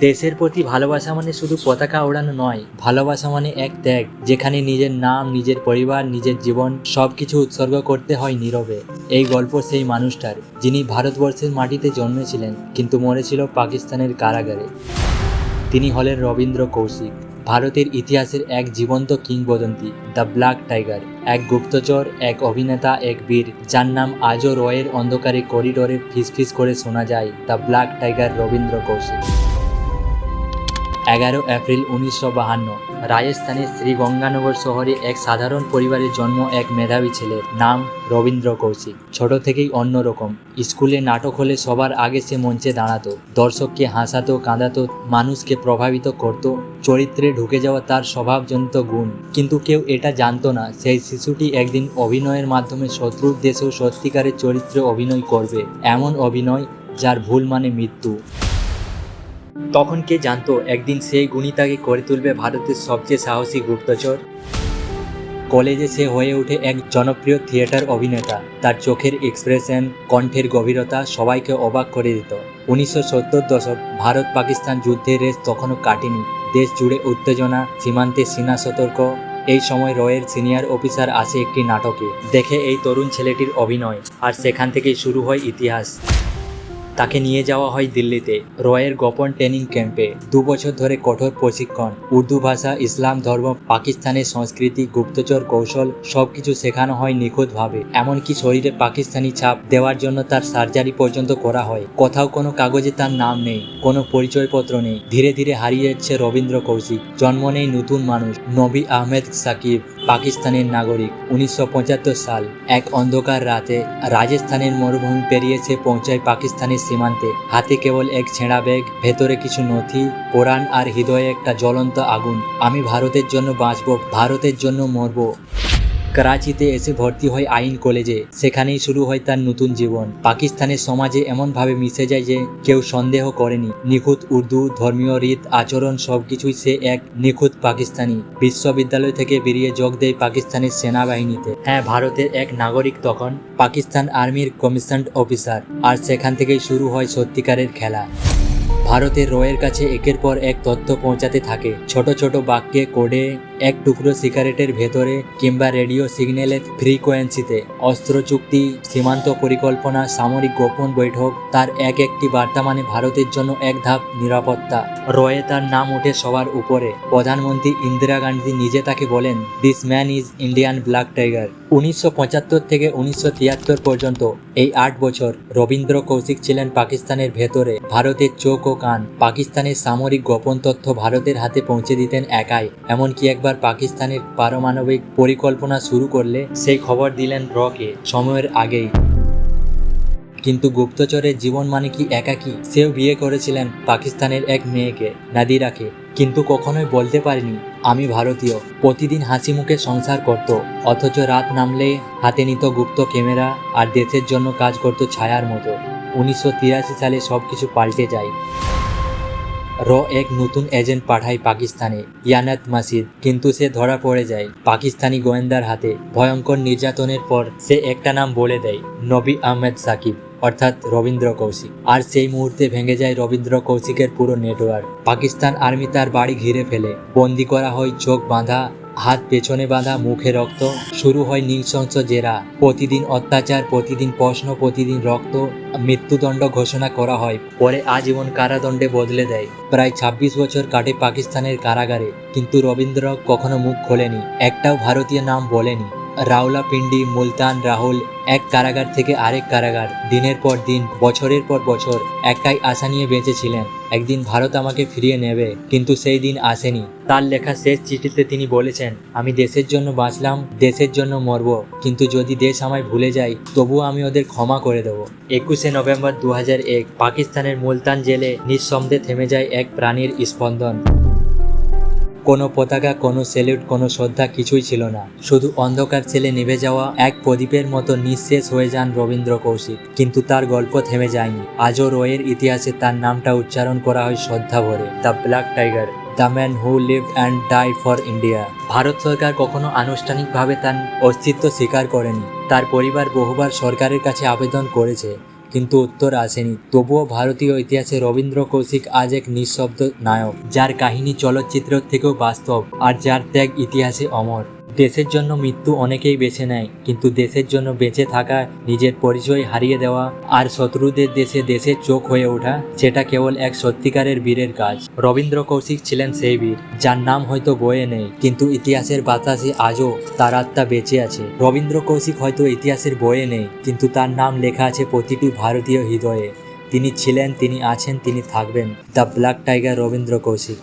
দেশের প্রতি ভালোবাসা মানে শুধু পতাকা ওড়ানো নয়, ভালোবাসা মানে এক ত্যাগ, যেখানে নিজের নাম, নিজের পরিবার, নিজের জীবন সবকিছু উৎসর্গ করতে হয় নীরবে। এই গল্প সেই মানুষটার, যিনি ভারতবর্ষের মাটিতে জন্মেছিলেন, কিন্তু মরেছিল পাকিস্তানের কারাগারে। তিনি হলেন রবীন্দ্র কৌশিক। ভারতের ইতিহাসের এক জীবন্ত কিংবদন্তি, দ্য ব্ল্যাক টাইগার, এক গুপ্তচর, এক অভিনেতা, এক বীর, যার নাম আজও রয়ের অন্ধকারে করিডোরে ফিস করে শোনা যায় the black tiger Rabindra Kaushik. এগারো এপ্রিল উনিশশো বাহান্ন। রাজস্থানের শ্রীগঙ্গানগর শহরে এক সাধারণ পরিবারের জন্ম এক মেধাবী ছেলের নাম রবীন্দ্র কৌশিক। ছোট থেকেই অন্যরকম। স্কুলে নাটক হলে সবার আগে সে মঞ্চে দাঁড়াতো। দর্শককে হাসাতো, কাঁদাতো, মানুষকে প্রভাবিত করত। চরিত্রে ঢুকে যাওয়া তার স্বভাবজনিত গুণ। কিন্তু কেউ এটা জানতো না, সেই শিশুটি একদিন অভিনয়ের মাধ্যমে শত্রুর দেশেও সত্যিকারের চরিত্রে অভিনয় করবে, এমন অভিনয় যার ভুল মানে মৃত্যু। তখন কে জানতো একদিন সেই গুণী তাকে করে তুলবে ভারতের সবচেয়ে সাহসী গুপ্তচর? কলেজে সে হয়ে ওঠে এক জনপ্রিয় থিয়েটার অভিনেতা। তার চোখের এক্সপ্রেশন কণ্ঠের গভীরতা সবাইকে অবাক করে দিত। উনিশশো সত্তর দশক ভারত পাকিস্তান যুদ্ধের রেস তখনও কাটেনি। দেশ জুড়ে উত্তেজনা, সীমান্তে সেনা সতর্ক। এই সময় রয়ের সিনিয়র অফিসার আসে একটি নাটকে। দেখে এই তরুণ ছেলেটির অভিনয়। আর সেখান থেকেই শুরু হয় ইতিহাস। তাকে নিয়ে যাওয়া হয় দিল্লিতে। রয়ের গোপন ট্রেনিং ক্যাম্পে দু বছর ধরে কঠোর প্রশিক্ষণ, উর্দু ভাষা, ইসলাম ধর্ম পাকিস্তানের সংস্কৃতি, গুপ্তচর কৌশল সবকিছু শেখানো হয় নিখুঁতভাবে। এমনকি শরীরে পাকিস্তানি ছাপ দেওয়ার জন্য তার সার্জারি পর্যন্ত করা হয়। কোথাও কোনো কাগজে তার নাম নেই, কোনো পরিচয়পত্র নেই। ধীরে ধীরে হারিয়ে যাচ্ছে রবীন্দ্র কৌশিক। জন্ম নেই নতুন মানুষ, নবী আহমেদ সাকিব। পাকিস্তানের নাগরিক। উনিশশো পঁচাত্তর সাল, এক অন্ধকার রাতে রাজস্থানের মরুভূমি পেরিয়েছে পৌঁছায় পাকিস্তানের সীমান্তে। হাতে কেবল এক ছেঁড়া ব্যাগ, ভেতরে কিছু নথি, কোরআন আর হৃদয়ে একটা জ্বলন্ত আগুন। আমি ভারতের জন্য বাঁচব, ভারতের জন্য মরব। করাচিতে এসে ভর্তি হয় আইন কলেজে। সেখানেই শুরু হয় তার নতুন জীবন। পাকিস্তানের সমাজে এমনভাবে মিশে যায় যে কেউ সন্দেহ করেনি। নিখুঁত উর্দু, ধর্মীয় রীত, আচরণ সবকিছুই সে এক নিখুঁত পাকিস্তানি। বিশ্ববিদ্যালয় থেকে বেরিয়ে যোগ দেয় পাকিস্তানের সেনাবাহিনীতে। হ্যাঁ ভারতের এক নাগরিক তখন পাকিস্তান আর্মির কমিশনড অফিসার। আর সেখান থেকেই শুরু হয় সত্যিকারের খেলা। ভারতের রয়ের কাছে একের পর এক তথ্য পৌঁছাতে থাকে। ছোট ছোট বাক্যে কোডে এক টুকরো সিগারেটের ভেতরে কিংবা রেডিও সিগন্যালের ফ্রিকোয়েন্সিতে অস্ত্র চুক্তি, সীমান্ত পরিকল্পনা, সামরিক গোপন বৈঠক, তার এক একটি বার্তা মানে ভারতের জন্য এক ধাপ নিরাপত্তা। রয়ে তার নাম ওঠে সবার উপরে। প্রধানমন্ত্রী ইন্দিরা গান্ধী নিজে তাকে বলেন this man is Indian black tiger উনিশশো পঁচাত্তর থেকে উনিশশো তিয়াত্তর পর্যন্ত এই আট বছর রবীন্দ্র কৌশিক ছিলেন পাকিস্তানের ভেতরে, ভারতের চোখ ও কান। পাকিস্তানের সামরিক গোপন তথ্য ভারতের হাতে পৌঁছে দিতেন একাই। এমনকি একবার পাকিস্তানের পারমাণবিক পরিকল্পনা শুরু করলে সেই খবর দিলেন রকে সময়ের আগেই। কিন্তু গুপ্তচরের জীবন মানে কি একাকী? সেও বিয়ে করেছিলেন পাকিস্তানের এক মেয়েকে, নাদিরাকে। কিন্তু কখনোই বলতে পারিনি, আমি ভারতীয়। প্রতিদিন হাসি মুখে সংসার করত। অথচ রাত নামলে হাতে নিত গুপ্ত ক্যামেরা আর দেশের জন্য কাজ করত ছায়ার মতো। উনিশশো তিরাশি সালে সব কিছু পাল্টে যায়। র এক নতুন এজেন্ট পাঠায় পাকিস্তানে। ইয়ানাত মাসিদ, কিন্তু সে ধরা পড়ে যায়। পাকিস্তানি গোয়েন্দার হাতে ভয়ঙ্কর নির্যাতনের পর সে একটা নাম বলে দেয়, নবী আহমেদ সাকিব, অর্থাৎ রবীন্দ্র কৌশিক। আর সেই মুহূর্তে ভেঙে যায় রবীন্দ্র কৌশিকের পুরো নেটওয়ার্ক। পাকিস্তান আর্মি তার বাড়ি ঘিরে ফেলে। বন্দি করা হয় চোখ বাঁধা হাত পেছনে বাঁধা মুখে রক্ত, শুরু হয় নৃশংস জেরা। প্রতিদিন অত্যাচার, প্রতিদিন প্রশ্ন, প্রতিদিন রক্ত, মৃত্যুদণ্ড ঘোষণা করা হয়। পরে আজীবন কারাদণ্ডে বদলে দেয়। প্রায় ২৬ বছর কাটে পাকিস্তানের কারাগারে। কিন্তু রবীন্দ্র কখনো মুখ খোলেনি। একটাও ভারতীয় নাম বলেনি। রাওলাপিন্ডি, মুলতান, রাহুল, এক কারাগার থেকে আরেক কারাগার। দিনের পর দিন, বছরের পর বছর, একটাই আশা নিয়ে বেঁচেছিলেন একদিন ভারত আমাকে ফিরিয়ে নেবে, কিন্তু সেই দিন আসেনি। তার লেখা শেষ চিঠিতে তিনি বলেছেন, আমি দেশের জন্য বাঁচলাম, দেশের জন্য মরব। কিন্তু যদি দেশ আমায় ভুলে যায়, তবুও আমি ওদের ক্ষমা করে দেবো। একুশে নভেম্বর দু পাকিস্তানের মুলতান জেলে নিঃসন্দেহে থেমে যায় এক প্রাণীর স্পন্দন। কোনো পতাকা, কোনো সেলিউট কোনো শ্রদ্ধা কিছুই ছিল না। শুধু অন্ধকার ছেলে নিভে যাওয়া এক প্রদীপের মতো নিঃশেষ হয়ে যান রবীন্দ্র কৌশিক। কিন্তু তার গল্প থেমে যায়নি। আজও রয়ের ইতিহাসে তার নামটা উচ্চারণ করা হয় শ্রদ্ধা ভরে। The black tiger the man who live and die for India Bharat সরকার কখনো আনুষ্ঠানিকভাবে তার অস্তিত্ব স্বীকার করেনি। তার পরিবার বহুবার সরকারের কাছে আবেদন করেছে। কিন্তু উত্তর আসেনি। তবুও ভারতীয় ইতিহাসে রবীন্দ্র কৌশিক আজ এক নিঃশব্দ নায়ক, যার কাহিনী চলচ্চিত্র থেকেও বাস্তব, আর যার ত্যাগ ইতিহাসে অমর। দেশের জন্য মৃত্যু অনেকেই বেছে নেয়, কিন্তু দেশের জন্য বেঁচে থাকা নিজের পরিচয় হারিয়ে দেওয়া আর শত্রুদের দেশে দেশের চোখ হয়ে ওঠা, সেটা কেবল এক সত্যিকারের বীরের কাজ। রবীন্দ্র কৌশিক ছিলেন সেই বীর, যার নাম হয়তো বয়ে নেই, কিন্তু ইতিহাসের বাতাসে আজও তার আত্মা বেঁচে আছে। রবীন্দ্র কৌশিক হয়তো ইতিহাসের বয়ে নেই, কিন্তু তার নাম লেখা আছে প্রতিটি ভারতীয় হৃদয়ে। তিনি ছিলেন, তিনি আছেন, তিনি থাকবেন, the black tiger Rabindra Kaushik.